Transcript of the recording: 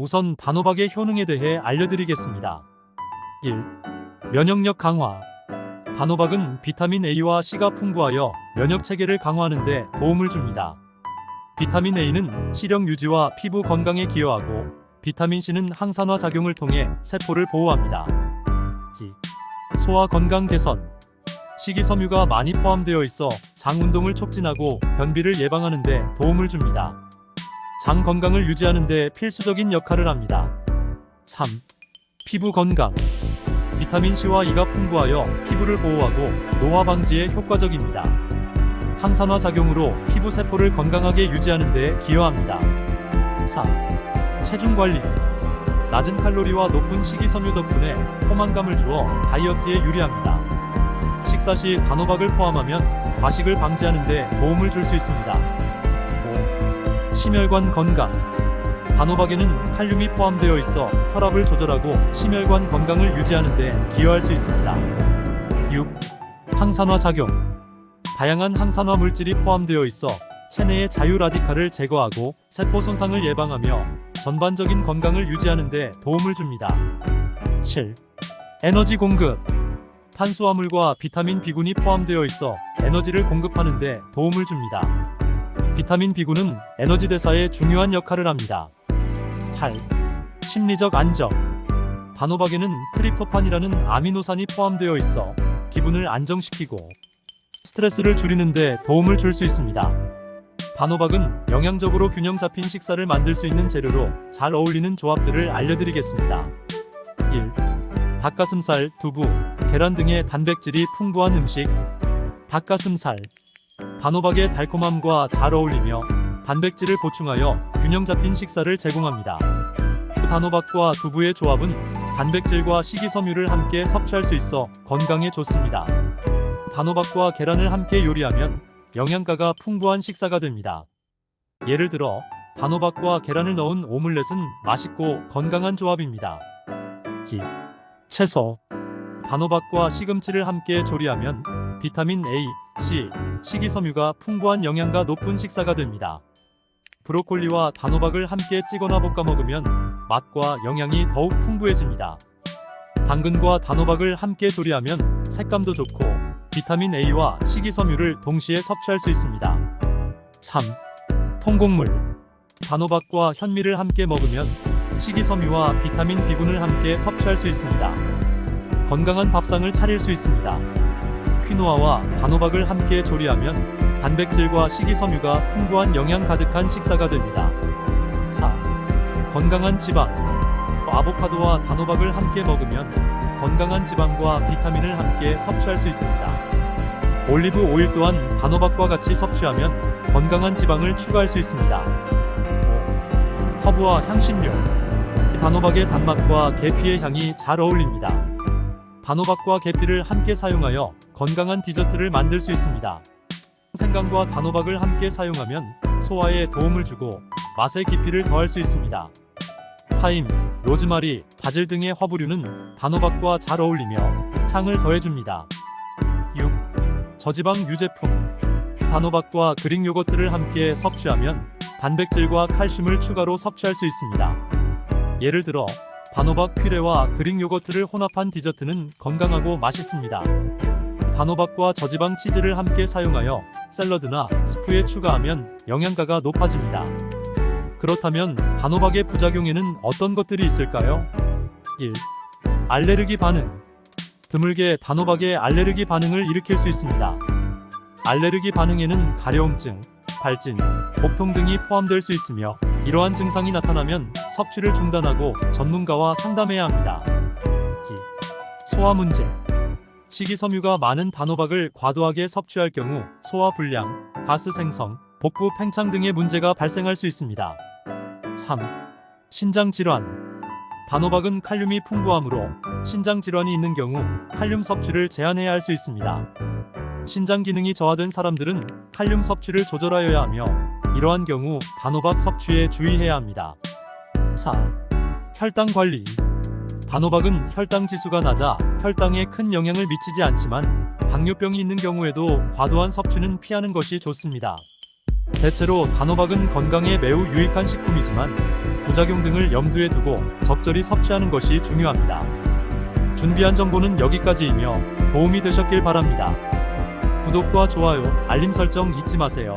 우선 단호박의 효능에 대해 알려드리겠습니다. 1. 면역력 강화. 단호박은 비타민 A와 C가 풍부하여 면역 체계를 강화하는 데 도움을 줍니다. 비타민 A는 시력 유지와 피부 건강에 기여하고 비타민 C는 항산화 작용을 통해 세포를 보호합니다. 2. 소화 건강 개선. 식이섬유가 많이 포함되어 있어 장 운동을 촉진하고 변비를 예방하는 데 도움을 줍니다. 장 건강을 유지하는 데 필수적인 역할을 합니다. 3. 피부 건강. 비타민 C와 E가 풍부하여 피부를 보호하고 노화 방지에 효과적입니다. 항산화 작용으로 피부 세포를 건강하게 유지하는 데 기여합니다. 4. 체중 관리. 낮은 칼로리와 높은 식이섬유 덕분에 포만감을 주어 다이어트에 유리합니다. 식사 시 단호박을 포함하면 과식을 방지하는 데 도움을 줄 수 있습니다. 5. 심혈관 건강. 단호박에는 칼륨이 포함되어 있어 혈압을 조절하고 심혈관 건강을 유지하는 데 기여할 수 있습니다. 6. 항산화 작용. 다양한 항산화 물질이 포함되어 있어 체내의 자유 라디칼을 제거하고 세포 손상을 예방하며 전반적인 건강을 유지하는 데 도움을 줍니다. 7. 에너지 공급. 탄수화물과 비타민 B군이 포함되어 있어 에너지를 공급하는 데 도움을 줍니다. 비타민 B군은 에너지 대사에 중요한 역할을 합니다. 8. 심리적 안정. 단호박에는 트립토판이라는 아미노산이 포함되어 있어 기분을 안정시키고 스트레스를 줄이는 데 도움을 줄 수 있습니다. 단호박은 영양적으로 균형 잡힌 식사를 만들 수 있는 재료로 잘 어울리는 조합들을 알려드리겠습니다. 1. 닭가슴살, 두부, 계란 등의 단백질이 풍부한 음식. 닭가슴살. 단호박의 달콤함과 잘 어울리며 단백질을 보충하여 균형 잡힌 식사를 제공합니다. 단호박과 두부의 조합은 단백질과 식이섬유를 함께 섭취할 수 있어 건강에 좋습니다. 단호박과 계란을 함께 요리하면 영양가가 풍부한 식사가 됩니다. 예를 들어 단호박과 계란을 넣은 오믈렛은 맛있고 건강한 조합입니다. 기, 채소, 단호박과 시금치를 함께 조리하면 비타민 A, C, 식이섬유가 풍부한 영양가 높은 식사가 됩니다. 브로콜리와 단호박을 함께 찌거나 볶아 먹으면 맛과 영양이 더욱 풍부해집니다. 당근과 단호박을 함께 조리하면 색감도 좋고 비타민 A와 식이섬유를 동시에 섭취할 수 있습니다. 3. 통곡물. 단호박과 현미를 함께 먹으면 식이섬유와 비타민 B군을 함께 섭취할 수 있습니다. 건강한 밥상을 차릴 수 있습니다. 퀴노아와 단호박을 함께 조리하면 단백질과 식이섬유가 풍부한 영양 가득한 식사가 됩니다. 4. 건강한 지방. 아보카도와 단호박을 함께 먹으면 건강한 지방과 비타민을 함께 섭취할 수 있습니다. 올리브 오일 또한 단호박과 같이 섭취하면 건강한 지방을 추가할 수 있습니다. 5. 허브와 향신료. 단호박의 단맛과 계피의 향이 잘 어울립니다. 단호박과 계피를 함께 사용하여 건강한 디저트를 만들 수 있습니다. 생강과 단호박을 함께 사용하면 소화에 도움을 주고 맛의 깊이를 더할 수 있습니다. 타임, 로즈마리, 바질 등의 허브류는 단호박과 잘 어울리며 향을 더해줍니다. 6. 저지방 유제품. 단호박과 그릭 요거트를 함께 섭취하면 단백질과 칼슘을 추가로 섭취할 수 있습니다. 예를 들어 단호박 퓨레와 그릭 요거트를 혼합한 디저트는 건강하고 맛있습니다. 단호박과 저지방 치즈를 함께 사용하여 샐러드나 스프에 추가하면 영양가가 높아집니다. 그렇다면 단호박의 부작용에는 어떤 것들이 있을까요? 1. 알레르기 반응. 드물게 단호박의 알레르기 반응을 일으킬 수 있습니다. 알레르기 반응에는 가려움증, 발진, 복통 등이 포함될 수 있으며 이러한 증상이 나타나면 섭취를 중단하고 전문가와 상담해야 합니다. 2. 소화 문제. 식이섬유가 많은 단호박을 과도하게 섭취할 경우 소화 불량, 가스 생성, 복부 팽창 등의 문제가 발생할 수 있습니다. 3. 신장 질환. 단호박은 칼륨이 풍부하므로 신장 질환이 있는 경우 칼륨 섭취를 제한해야 할 수 있습니다. 신장 기능이 저하된 사람들은 칼륨 섭취를 조절하여야 하며 이러한 경우 단호박 섭취에 주의해야 합니다. 4. 혈당 관리 단호박은 혈당 지수가 낮아 혈당에 큰 영향을 미치지 않지만 당뇨병이 있는 경우에도 과도한 섭취는 피하는 것이 좋습니다. 대체로 단호박은 건강에 매우 유익한 식품이지만 부작용 등을 염두에 두고 적절히 섭취하는 것이 중요합니다. 준비한 정보는 여기까지이며 도움이 되셨길 바랍니다. 구독과 좋아요, 알림 설정 잊지 마세요.